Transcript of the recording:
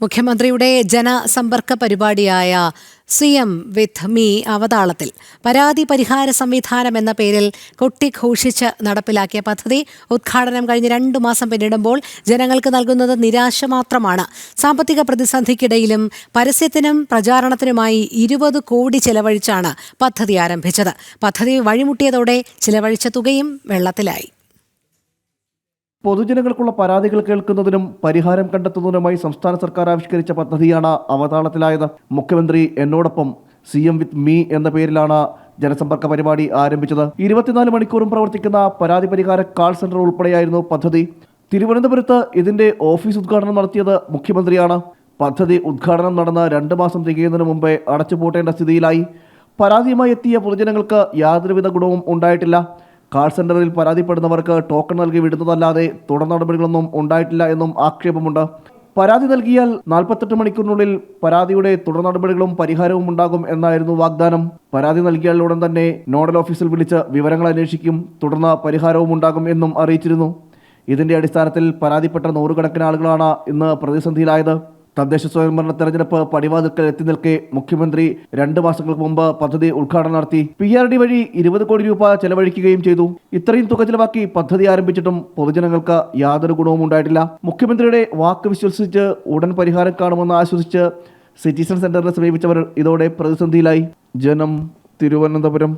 മുഖ്യമന്ത്രിയുടെ ജനസമ്പർക്ക പരിപാടിയായ സി എം വിത്ത് മീ അവതാളത്തിൽ പരാതി പരിഹാര സംവിധാനം എന്ന പേരിൽ കൊട്ടിഘോഷിച്ച് നടപ്പിലാക്കിയ പദ്ധതി ഉദ്ഘാടനം കഴിഞ്ഞ് രണ്ടു മാസം പിന്നിടുമ്പോൾ ജനങ്ങൾക്ക് നൽകുന്നത് നിരാശ മാത്രമാണ്. സാമ്പത്തിക പ്രതിസന്ധിക്കിടയിലും പരസ്യത്തിനും പ്രചാരണത്തിനുമായി ഇരുപത് കോടി ചെലവഴിച്ചാണ് പദ്ധതി ആരംഭിച്ചത്. പദ്ധതി വഴിമുട്ടിയതോടെ ചിലവഴിച്ച തുകയും വെള്ളത്തിലായി. പൊതുജനങ്ങൾക്കുള്ള പരാതികൾ കേൾക്കുന്നതിനും പരിഹാരം കണ്ടെത്തുന്നതിനുമായി സംസ്ഥാന സർക്കാർ ആവിഷ്കരിച്ച പദ്ധതിയാണ് അവതാളത്തിലായത്. മുഖ്യമന്ത്രി എന്നോടൊപ്പം സി എം വിത്ത് മീ എന്ന പേരിലാണ് ജനസമ്പർക്ക പരിപാടി ആരംഭിച്ചത്. ഇരുപത്തിനാല് മണിക്കൂറും പ്രവർത്തിക്കുന്ന പരാതി പരിഹാര കാൾ സെന്റർ ഉൾപ്പെടെയായിരുന്നു പദ്ധതി. തിരുവനന്തപുരത്ത് ഇതിന്റെ ഓഫീസ് ഉദ്ഘാടനം നടത്തിയത് മുഖ്യമന്ത്രിയാണ്. പദ്ധതി ഉദ്ഘാടനം നടന്ന രണ്ട് മാസം തികയുന്നതിന് മുമ്പേ അടച്ചുപൂട്ടേണ്ട സ്ഥിതിയിലായി. പരാതിയുമായി എത്തിയ പൊതുജനങ്ങൾക്ക് യാതൊരുവിധ ഗുണവും ഉണ്ടായിട്ടില്ല. കാൾ സെന്ററിൽ പരാതിപ്പെടുന്നവർക്ക് ടോക്കൺ നൽകി വിടുന്നതല്ലാതെ തുടർ നടപടികളൊന്നും ഉണ്ടായിട്ടില്ല എന്നും ആക്ഷേപമുണ്ട്. പരാതി നൽകിയാൽ നാൽപ്പത്തെട്ട് മണിക്കൂറിനുള്ളിൽ പരാതിയുടെ തുടർ നടപടികളും പരിഹാരവും ഉണ്ടാകും എന്നായിരുന്നു വാഗ്ദാനം. പരാതി നൽകിയാൽ ഉടൻ തന്നെ നോഡൽ ഓഫീസിൽ വിളിച്ച് വിവരങ്ങൾ അന്വേഷിക്കും തുടർന്ന് പരിഹാരവും ഉണ്ടാകും എന്നും അറിയിച്ചിരുന്നു. ഇതിന്റെ അടിസ്ഥാനത്തിൽ പരാതിപ്പെട്ട നൂറുകണക്കിന് ആളുകളാണ് ഇന്ന് പ്രതിസന്ധിയിലായത്. തദ്ദേശ സ്വയംഭരണ തെരഞ്ഞെടുപ്പ് പടിവാതിൽക്കൽ എത്തി നിൽക്കെ മുഖ്യമന്ത്രി രണ്ട് മാസങ്ങൾക്ക് മുമ്പ് പദ്ധതി ഉദ്ഘാടനം നടത്തി. പി ആർ ഡി വഴി ഇരുപത് കോടി രൂപ ചെലവഴിക്കുകയും ചെയ്തു. ഇത്രയും തുക ചെലവാക്കി പദ്ധതി ആരംഭിച്ചിട്ടും പൊതുജനങ്ങൾക്ക് യാതൊരു ഗുണവും ഉണ്ടായിട്ടില്ല. മുഖ്യമന്ത്രിയുടെ വാക്ക് വിശ്വസിച്ച് ഉടൻ പരിഹാരം കാണുമെന്ന് ആശ്വസിച്ച് സിറ്റിസൺ സെന്ററിനെ സമീപിച്ചവർ ഇതോടെ പ്രതിസന്ധിയിലായി. ജനം തിരുവനന്തപുരം.